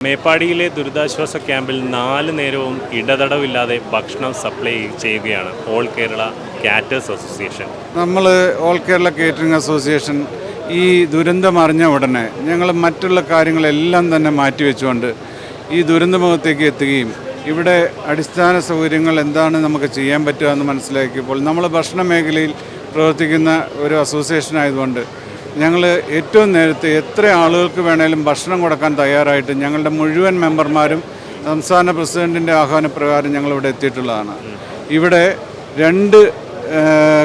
മേപ്പാടിയിലെ ദുരിതാശ്വാസ ക്യാമ്പിൽ നാല് നേരവും ഇടതടവില്ലാതെ ഭക്ഷണം സപ്ലൈ ചെയ്യുകയാണ് ഓൾ കേരള കാറ്റേഴ്സ് അസോസിയേഷൻ. നമ്മൾ ഓൾ കേരള കേറ്ററിംഗ് അസോസിയേഷൻ ഈ ദുരന്തം അറിഞ്ഞ ഉടനെ ഞങ്ങൾ മറ്റുള്ള കാര്യങ്ങളെല്ലാം തന്നെ മാറ്റിവെച്ചുകൊണ്ട് ഈ ദുരന്തമുഖത്തേക്ക് എത്തുകയും ഇവിടെ അടിസ്ഥാന സൗകര്യങ്ങൾ എന്താണ് നമുക്ക് ചെയ്യാൻ പറ്റുക എന്ന് മനസ്സിലാക്കിയപ്പോൾ നമ്മൾ ഭക്ഷണ മേഖലയിൽ പ്രവർത്തിക്കുന്ന ഒരു അസോസിയേഷൻ ആയതുകൊണ്ട് ഞങ്ങൾ ഏറ്റവും നേരത്തെ എത്ര ആളുകൾക്ക് വേണേലും ഭക്ഷണം കൊടുക്കാൻ തയ്യാറായിട്ട് ഞങ്ങളുടെ മുഴുവൻ മെമ്പർമാരും സംസ്ഥാന പ്രസിഡന്റിന്റെ ആഹ്വാനപ്രകാരം ഞങ്ങളിവിടെ എത്തിയിട്ടുള്ളതാണ്. ഇവിടെ രണ്ട്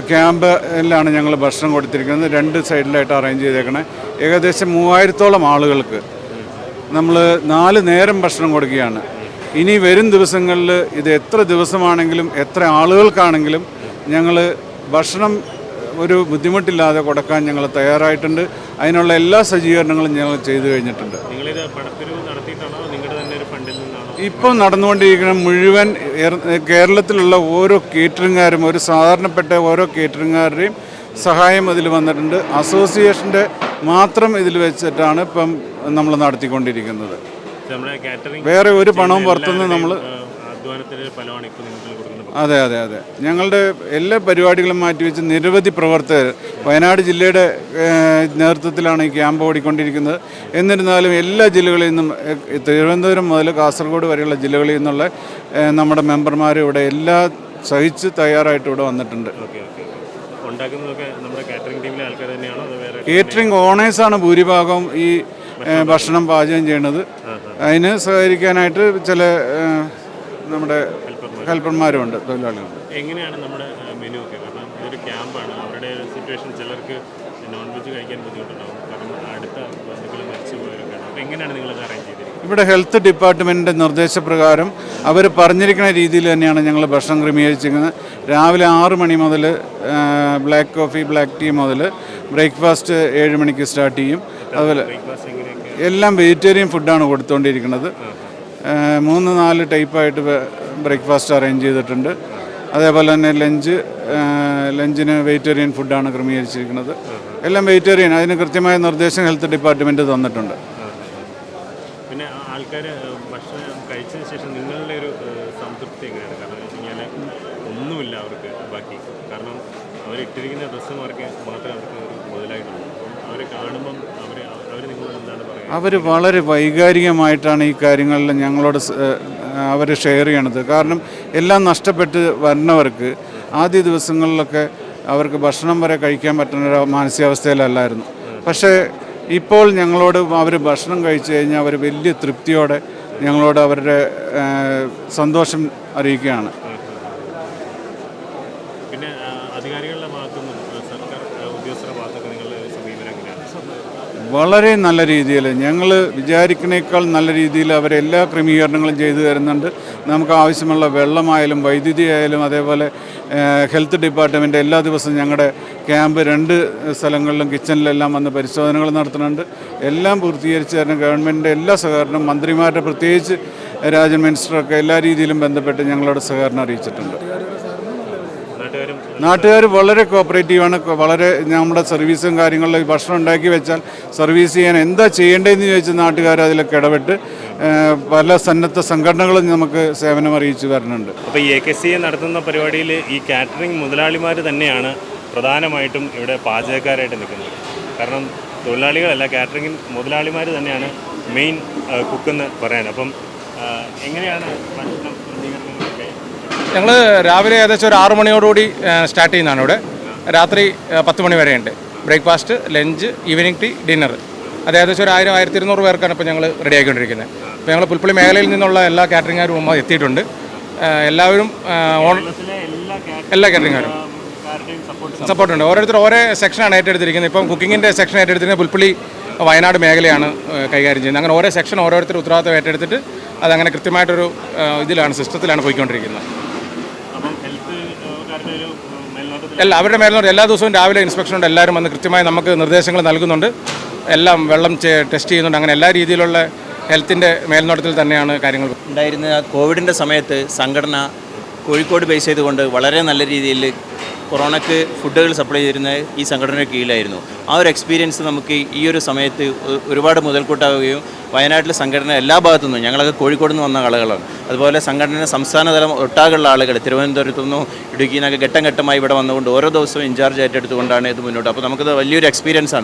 ക്യാമ്പിലാണ് ഞങ്ങൾ ഭക്ഷണം കൊടുത്തിരിക്കുന്നത്. രണ്ട് സൈഡിലായിട്ട് അറേഞ്ച് ചെയ്തേക്കണേ. ഏകദേശം മൂവായിരത്തോളം ആളുകൾക്ക് നമ്മൾ നാല് നേരം ഭക്ഷണം കൊടുക്കുകയാണ്. ഇനി വരും ദിവസങ്ങളിൽ ഇത് എത്ര ദിവസമാണെങ്കിലും എത്ര ആളുകൾക്കാണെങ്കിലും ഞങ്ങൾ ഭക്ഷണം ഒരു ബുദ്ധിമുട്ടില്ലാതെ കൊടുക്കാൻ ഞങ്ങൾ തയ്യാറായിട്ടുണ്ട്. അതിനുള്ള എല്ലാ സജ്ജീകരണങ്ങളും ഞങ്ങൾ ചെയ്തു കഴിഞ്ഞിട്ടുണ്ട്. ഇപ്പം നടന്നുകൊണ്ടിരിക്കുന്ന മുഴുവൻ കേരളത്തിലുള്ള ഓരോ കേറ്ററിംഗുകാരും ഒരു സാധാരണപ്പെട്ട ഓരോ കേറ്ററിംഗുകാരുടെയും സഹായം അതിൽ വന്നിട്ടുണ്ട്. അസോസിയേഷന്റെ മാത്രം ഇതിൽ വെച്ചിട്ടാണ് ഇപ്പം നമ്മൾ നടത്തിക്കൊണ്ടിരിക്കുന്നത്. വേറെ ഒരു പണവും പുറത്തുനിന്ന് നമ്മൾ അതെ അതെ അതെ. ഞങ്ങളുടെ എല്ലാ പരിപാടികളും മാറ്റിവെച്ച് നിരവധി പ്രവർത്തകർ വയനാട് ജില്ലയുടെ നേതൃത്വത്തിലാണ് ഈ ക്യാമ്പ് ഓടിക്കൊണ്ടിരിക്കുന്നത്. എന്നിരുന്നാലും എല്ലാ ജില്ലകളിൽ നിന്നും തിരുവനന്തപുരം മുതൽ കാസർഗോഡ് വരെയുള്ള ജില്ലകളിൽ നിന്നുള്ള നമ്മുടെ മെമ്പർമാർ ഇവിടെ എല്ലാ സഹിച്ച് തയ്യാറായിട്ട് ഇവിടെ വന്നിട്ടുണ്ട്. കാറ്ററിംഗ് ഓണേഴ്സാണ് ഭൂരിഭാഗം ഈ ഭക്ഷണം പാചകം ചെയ്യുന്നത്. അതിന് സഹകരിക്കാനായിട്ട് ചില നമ്മുടെ ഹെൽപ്പർമാരുണ്ട് തൊഴിലാളികളുണ്ട്. എങ്ങനെയാണ് നമ്മുടെ മെനു ഒക്കെ? കാരണം ഇതൊരു ക്യാമ്പാണ്. അവരുടെ സിറ്റുവേഷൻ ചിലർക്ക് നോൺ വെജ് കഴിക്കാൻ ബുദ്ധിമുട്ടുണ്ടാവും. കാരണം അടുത്ത ബന്ധുക്കൾ മരിച്ചു പോയവരൊക്കെയാണ് അപ്പോൾ എങ്ങനെയാണ് നിങ്ങളത് അറേഞ്ച് ചെയ്തിരിക്കുന്നത്? ഇവിടെ ഹെൽത്ത് ഡിപ്പാർട്ട്മെന്റിന്റെ നിർദ്ദേശപ്രകാരം അവർ പറഞ്ഞിരിക്കുന്ന രീതിയിൽ തന്നെയാണ് ഞങ്ങൾ ഭക്ഷണം ക്രമീകരിച്ചിരിക്കുന്നത്. രാവിലെ ആറ് മണി മുതൽ ബ്ലാക്ക് കോഫി ബ്ലാക്ക് ടീ മുതൽ ബ്രേക്ക്ഫാസ്റ്റ് ഏഴ് മണിക്ക് സ്റ്റാർട്ട് ചെയ്യും. അതുപോലെ എല്ലാം വെജിറ്റേറിയൻ ഫുഡാണ് കൊടുത്തുകൊണ്ടിരിക്കുന്നത് മൂന്ന് നാല് ടൈപ്പായിട്ട് ബ്രേക്ക്ഫാസ്റ്റ് അറേഞ്ച് ചെയ്തിട്ടുണ്ട്. അതേപോലെ തന്നെ ലഞ്ച് ലഞ്ചിന് വെജിറ്റേറിയൻ ഫുഡാണ് ക്രമീകരിച്ചിരിക്കുന്നത്. എല്ലാം വെജിറ്റേറിയൻ. അതിന് കൃത്യമായ നിർദ്ദേശം ഹെൽത്ത് ഡിപ്പാർട്ട്മെന്റ് തന്നിട്ടുണ്ട്. പിന്നെ ആൾക്കാർ ഭക്ഷണം കഴിച്ചതിന് ശേഷം നിങ്ങളുടെ ഒരു സംതൃപ്തി എങ്ങനെയാണ്? കാരണം വെച്ച് കഴിഞ്ഞാൽ ഒന്നുമില്ല അവർക്ക് ബാക്കി. കാരണം അവർ ഇട്ടിരിക്കുന്ന ഡ്രസ്സ് മാർക്ക് മാത്രമേ അവർക്ക് മുതലായിട്ടുള്ളൂ. അവരെ കാണുമ്പം അവർ അവർ വളരെ വൈകാരികമായിട്ടാണ് ഈ കാര്യങ്ങളിൽ ഞങ്ങളോട് അവർ ഷെയർ ചെയ്യണത്. കാരണം എല്ലാം നഷ്ടപ്പെട്ട് വരുന്നവർക്ക് ആദ്യ ദിവസങ്ങളിലൊക്കെ അവർക്ക് ഭക്ഷണം വരെ കഴിക്കാൻ പറ്റുന്ന ഒരു മാനസികാവസ്ഥയിലല്ലായിരുന്നു. പക്ഷേ ഇപ്പോൾ ഞങ്ങളോട് അവർ ഭക്ഷണം കഴിച്ചു കഴിഞ്ഞാൽ അവർ വലിയ തൃപ്തിയോടെ ഞങ്ങളോട് അവരുടെ സന്തോഷം അറിയിക്കുകയാണ്. പിന്നെ അധികാരികളുടെ ഭാഗത്തുനിന്നും സർക്കാർ ഉദ്യോഗസ്ഥരുടെ ഭാഗത്തൊക്കെ എങ്ങനെയാണ് വളരെ നല്ല രീതിയിൽ ഞങ്ങൾ വിചാരിക്കുന്നേക്കാൾ നല്ല രീതിയിൽ അവരെല്ലാ ക്രമീകരണങ്ങളും ചെയ്തു തരുന്നുണ്ട്. നമുക്ക് ആവശ്യമുള്ള വെള്ളമായാലും വൈദ്യുതി ആയാലും അതേപോലെ ഹെൽത്ത് ഡിപ്പാർട്ട്മെന്റ് എല്ലാ ദിവസവും ഞങ്ങളുടെ ക്യാമ്പ് രണ്ട് സ്ഥലങ്ങളിലും കിച്ചണിലെല്ലാം വന്ന് പരിശോധനകൾ നടത്തുന്നുണ്ട്. എല്ലാം പൂർത്തീകരിച്ച് തരുന്ന ഗവൺമെന്റിന്റെ എല്ലാ സഹകരണവും മന്ത്രിമാരുടെ പ്രത്യേകിച്ച് രാജൻ മിനിസ്റ്ററൊക്കെ എല്ലാ രീതിയിലും ബന്ധപ്പെട്ട് ഞങ്ങളോട് സഹകരണം അറിയിച്ചിട്ടുണ്ട്. നാട്ടുകാർ വളരെ കോപ്പറേറ്റീവാണ് വളരെ നമ്മുടെ സർവീസും കാര്യങ്ങളിലും ഭക്ഷണം ഉണ്ടാക്കി വെച്ചാൽ സർവീസ് ചെയ്യാൻ എന്താ ചെയ്യേണ്ടതെന്ന് ചോദിച്ച് നാട്ടുകാർ അതിലൊക്കെ ഇടപെട്ട് പല സന്നദ്ധ സംഘടനകളും നമുക്ക് സേവനം അറിയിച്ചു വരുന്നുണ്ട്. അപ്പോൾ ഈ എ കെ സി നടത്തുന്ന പരിപാടിയിൽ ഈ കാറ്ററിംഗ് മുതലാളിമാർ തന്നെയാണ് പ്രധാനമായിട്ടും ഇവിടെ പാചകക്കാരായിട്ട് നിൽക്കുന്നത്. കാരണം തൊഴിലാളികളല്ല കാറ്ററിംഗ് മുതലാളിമാർ തന്നെയാണ് മെയിൻ കുക്കെന്ന് പറയാൻ. അപ്പം എങ്ങനെയാണ് ഭക്ഷണം ഞങ്ങൾ രാവിലെ ഏകദേശം ഒരു ആറ് മണിയോടുകൂടി സ്റ്റാർട്ട് ചെയ്യുന്നതാണ് ഇവിടെ. രാത്രി പത്ത് മണി വരെയുണ്ട്. Breakfast lunch evening tea dinner. അത് ഏകദേശം ഒരു ആയിരം ആയിരത്തി ഇരുന്നൂറ് പേർക്കാണ് ഇപ്പോൾ ഞങ്ങൾ റെഡി ഇപ്പോൾ ഞങ്ങൾ പുൽപ്പള്ളി മേഖലയിൽ നിന്നുള്ള എല്ലാ കാറ്ററിംഗുകാരും എത്തിയിട്ടുണ്ട്. എല്ലാവരും ഓൺ എല്ലാ കാറ്ററിംഗുകാരും കാറ്ററിംഗ് സപ്പോർട്ട് സപ്പോർട്ടുണ്ട്. ഓരോരുത്തർ ഓരോ സെക്ഷനാണ് ഏറ്റെടുത്തിരിക്കുന്നത്. ഇപ്പം കുക്കിങ്ങിന്റെ സെക്ഷൻ ഏറ്റെടുത്തിരിക്കുന്നത് പുൽപ്പള്ളി വയനാട് മേഖലയാണ് കൈകാര്യം ചെയ്യുന്നത്. അങ്ങനെ ഓരോ സെക്ഷൻ ഓരോരുത്തർ ഉത്തരവാദിത്തം ഏറ്റെടുത്തിട്ട് അതങ്ങനെ കൃത്യമായിട്ടൊരു ഇതിലാണ് സിസ്റ്റത്തിലാണ് പോയിക്കൊണ്ടിരിക്കുന്നത്. എല്ലാ അവരുടെ മേലോട്ട് എല്ലാ ദിവസവും രാവിലെ ഇൻസ്പെക്ഷൻ ഉണ്ട്. എല്ലാവരും വന്ന് കൃത്യമായി നമുക്ക് നിർദ്ദേശങ്ങൾ നൽകുന്നുണ്ട്. എല്ലാം വെള്ളം ടെസ്റ്റ് ചെയ്യുന്നുണ്ട്. അങ്ങനെ എല്ലാ രീതിയിലുള്ള ഹെൽത്തിന്റെ മേൽനോട്ടത്തിൽ തന്നെയാണ് കാര്യങ്ങൾ. ഉണ്ടായിരുന്ന കോവിഡിന്റെ സമയത്ത് സംഘടന കോഴിക്കോട് ബേസ് ചെയ്തുകൊണ്ട് വളരെ നല്ല രീതിയിൽ കൊറോണയ്ക്ക് ഫുഡുകൾ സപ്ലൈ ചെയ്തിരുന്ന ഈ സംഘടനയുടെ കീഴിലായിരുന്നു. ആ ഒരു എക്സ്പീരിയൻസ് നമുക്ക് ഈ ഒരു സമയത്ത് ഒരുപാട് മുതൽക്കൂട്ടാവുകയും വയനാട്ടിലെ സംഘടന എല്ലാ ഭാഗത്തു നിന്നും ഞങ്ങളൊക്കെ കോഴിക്കോട് നിന്ന് വന്ന ആളുകളാണ്. അതുപോലെ സംഘടന സംസ്ഥാന തലം ഒട്ടാകുള്ള ആളുകൾ തിരുവനന്തപുരത്തു നിന്നും ഇടുക്കിയിൽ നിന്നൊക്കെ ഘട്ടം ഘട്ടമായി ഇവിടെ വന്നുകൊണ്ട് ഓരോ ദിവസവും ഇൻചാർജ് ഏറ്റെടുത്തുകൊണ്ടാണ് ഇത് മുന്നോട്ട്. അപ്പോൾ നമുക്കത് വലിയൊരു എക്സ്പീരിയൻസ് ആണ്.